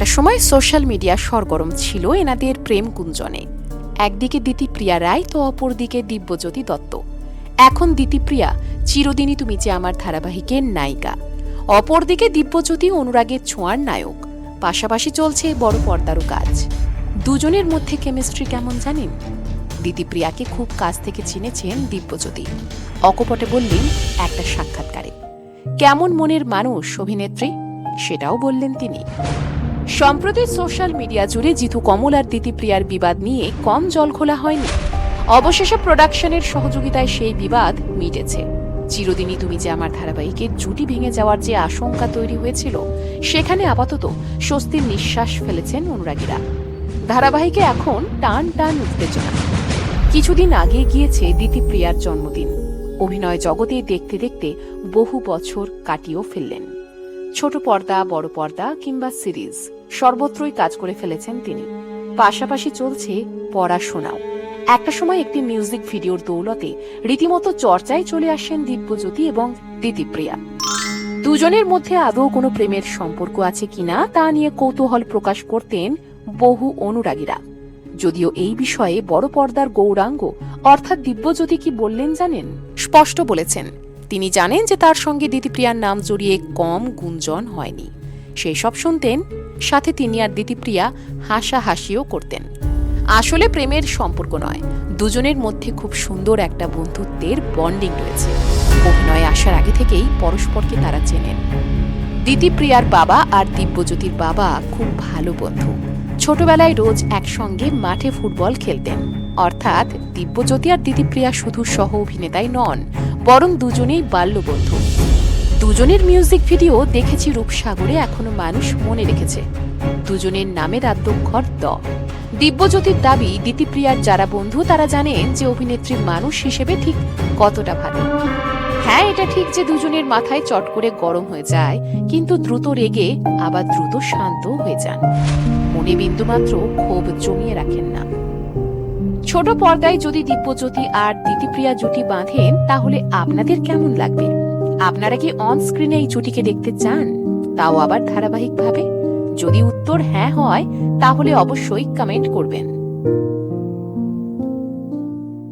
একটা সময় social media সরগরম ছিল এনাদের প্রেম গুঞ্জনে। একদিকে দিতিপ্রিয়া রায় তো অপরদিকে দিব্যজ্যোতি দত্ত। এখন দিতিপ্রিয়া, চিরদিনই তুমি যে আমার ধারাবাহিকের নায়িকা। অপরদিকে দিব্যজ্যোতি অনুরাগের ছোঁয়ার নায়ক। পাশাপাশি চলছে বড় পর্দারও কাজ। দুজনের মধ্যে কেমিস্ট্রি কেমন জানেন? দিতিপ্রিয়াকে খুব কাছ থেকে চিনেছেন দিব্যজ্যোতি। অকপটে বললেন, একটা সাক্ষাৎকারে। কেমন মনের মানুষ, অভিনেত্রী? সেটাও বললেন তিনি। সম্প্রতি সোশ্যাল মিডিয়া জুড়ে জিতু কমল আর দিতিপ্রিয়ার বিবাদ নিয়ে কম জল খোলা হয়নি। অবশেষে প্রোডাকশনের সহযোগিতায় সেই বিবাদ মিটেছে। চিরদিনই তুমি যে আমার ধারাবাহিকের জুটি ভেঙে যাওয়ার যে আশঙ্কা তৈরি হয়েছিল, সেখানে আপাতত স্বস্তির নিঃশ্বাস ফেলেছেন অনুরাগীরা। ধারাবাহিকে এখন টান টান উত্তেজনা। কিছুদিন আগে গিয়েছে দিতিপ্রিয়ার জন্মদিন। অভিনয় জগতে দেখতে দেখতে বহু বছর কাটিয়েও ফেললেন। ছোট পর্দা, বড় পর্দা কিংবা সিরিজ, সর্বত্রই কাজ করে ফেলেছেন তিনি। পাশাপাশি চলছে পড়াশোনাও একটা সময় একটি মিউজিক ভিডিওর দৌলতে রীতিমতো চর্চায় চলে আসেন দিব্যজ্যোতি এবং দিতিপ্রিয়া। দুজনের মধ্যে আদৌ কোনো প্রেমের সম্পর্ক আছে কিনা তা নিয়ে কৌতূহল প্রকাশ করতেন বহু অনুরাগীরা। যদিও এই বিষয়ে বড় পর্দার গৌরাঙ্গ, অর্থাৎ দিব্যজ্যোতি কি বললেন জানেন? স্পষ্ট বলেছেন। তিনি জানেন যে তার সঙ্গে দিতিপ্রিয়ার নাম জড়িয়ে কম গুঞ্জন হয়নি। সেই সব শুনতেন, সাথে তিনি আর দিতিপ্রিয়া হাসাহাসিও করতেন। আসলে প্রেমের সম্পর্ক নয়, দুজনের মধ্যে খুব সুন্দর একটা বন্ধুত্বের বন্ডিং রয়েছে। অভিনয়ে আসার আগে থেকেই পরস্পরকে তারা চেনেন। দিতিপ্রিয়ার বাবা আর দিব্যজ্যোতির বাবা খুব ভালো বন্ধু। ছোটবেলায় রোজ একসঙ্গে মাঠে ফুটবল খেলতেন। অর্থাৎ দিব্যজ্যোতি আর দিতিপ্রিয়া শুধু সহ অভিনেতাই নন, বরং দুজনেই বাল্যবন্ধু। দুজনের মিউজিক ভিডিও দেখেছি রূপসাগরে, এখনও মানুষ মনে রেখেছে। দুজনের নামের আদ্যক্ষর দ। দিব্যজ্যোতির দাবি দিতিপ্রিয়ার যারা বন্ধু, তারা জানেন যে অভিনেত্রী মানুষ হিসেবে ঠিক কতটা ভালো। হ্যাঁ এটা ঠিক যে দুজনের মাথায় চট করে গরম হয়ে যায়, কিন্তু দ্রুত রেগে, আবার দ্রুত শান্ত হয়ে যান। মনে বিন্দুমাত্র ক্ষোভ জমিয়ে রাখেন না। ছোট পর্দায় যদি দিব্যজ্যোতি আর দিতিপ্রিয়া জুটি বাঁধেন, তাহলে আপনাদের কেমন লাগবে? আপনারা কি অন স্ক্রিনে এই জুটিকে দেখতে চান? তাও আবার ধারাবাহিকভাবে? যদি উত্তর হ্যাঁ হয়, তাহলে অবশ্যই কমেন্ট করবেন।